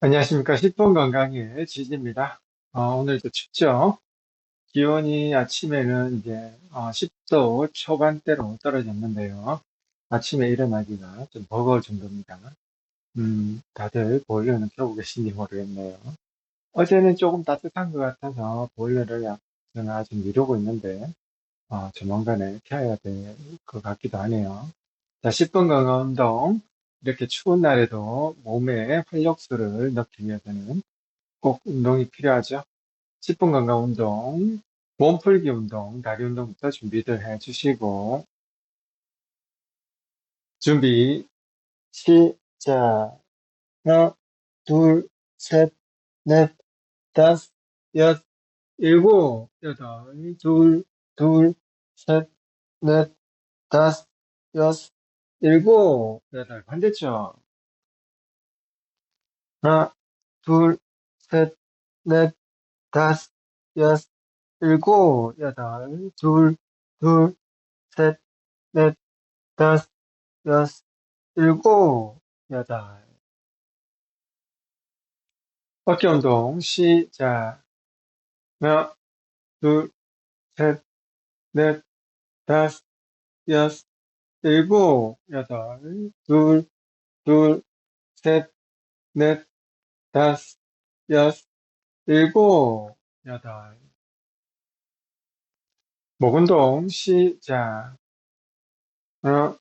안녕하십니까. 10분 건강의 지지입니다. 어, 오늘도 춥죠? 기온이 아침에는 이제 어, 10도 초반대로 떨어졌는데요. 아침에 일어나기가 좀 버거울 정도입니다. 음, 다들 보일러는 켜고 계신지 모르겠네요. 어제는 조금 따뜻한 것 같아서 보일러를 약- 저는 아직 미루고 있는데 어, 조만간에 켜야 될 것 같기도 하네요. 자, 10분 건강 운동. 이렇게 추운 날에도 몸에 활력소를 넣기 위해서는 꼭 운동이 필요하죠. 10분 건강 운동, 몸풀기 운동, 다리 운동부터 준비들 해 주시고, 준비, 시작. 하나, 둘, 셋, 넷, 다섯, 여섯, 일곱, 여덟, 둘, 둘, 셋, 넷, 다섯, 여섯, 일곱, 여덟. 반대쪽. 하나, 둘, 셋, 넷, 다섯, 여섯, 일곱, 여덟, 둘, 둘, 셋, 넷, 다섯, 여섯, 일곱, 여덟. 어깨 운동 시작. 하나, 둘, 셋, 넷, 다섯, 여섯, 일곱, 여덟, 둘, 둘, 셋, 넷, 다섯, 여섯, 일곱, 여덟. 목 운동 시작. 하나,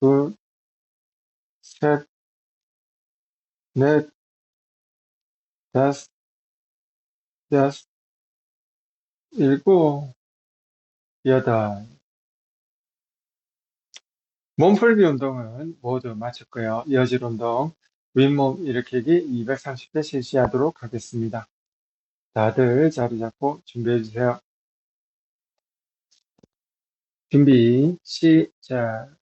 둘, 셋, 넷, 다섯, 여섯, 일곱, 여덟. 몸풀기 운동은 모두 마쳤고요. 이어질 운동, 윗몸 일으키기 230회 실시하도록 하겠습니다. 다들 자리 잡고 준비해 주세요. 준비, 시작.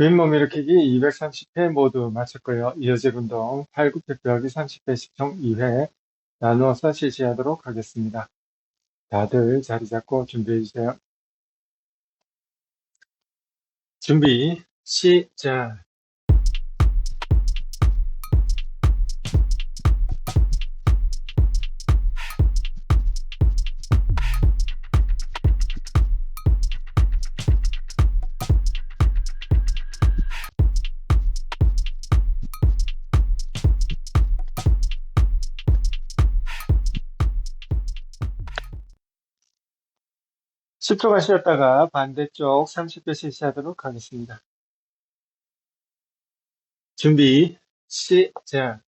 윗몸 일으키기 230회 모두 마쳤고요. 이어질 운동 팔굽혀펴기 30회씩 총 2회 나누어서 실시하도록 하겠습니다. 다들 자리 잡고 준비해 주세요. 준비 시작. 십 초간 쉬었다가 반대쪽 30회 실시하도록 하겠습니다. 준비 시작.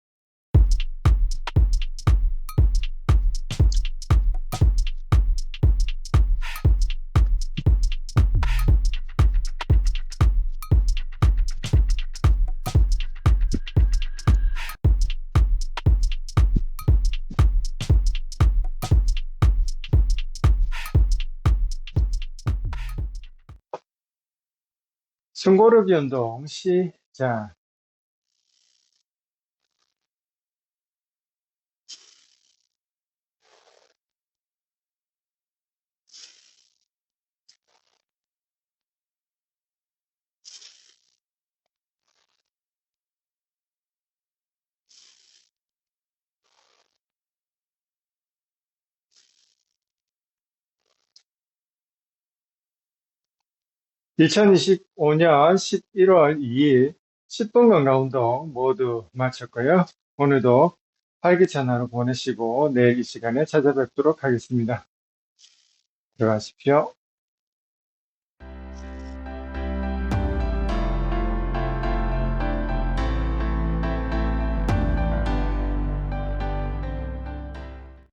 숨고르기 운동 시작. (2025년 11월 2일) 10분 건강 운동 모두 마쳤고요. 오늘도 활기찬 하루 보내시고 내일 이 시간에 찾아뵙도록 하겠습니다. 들어가십시오.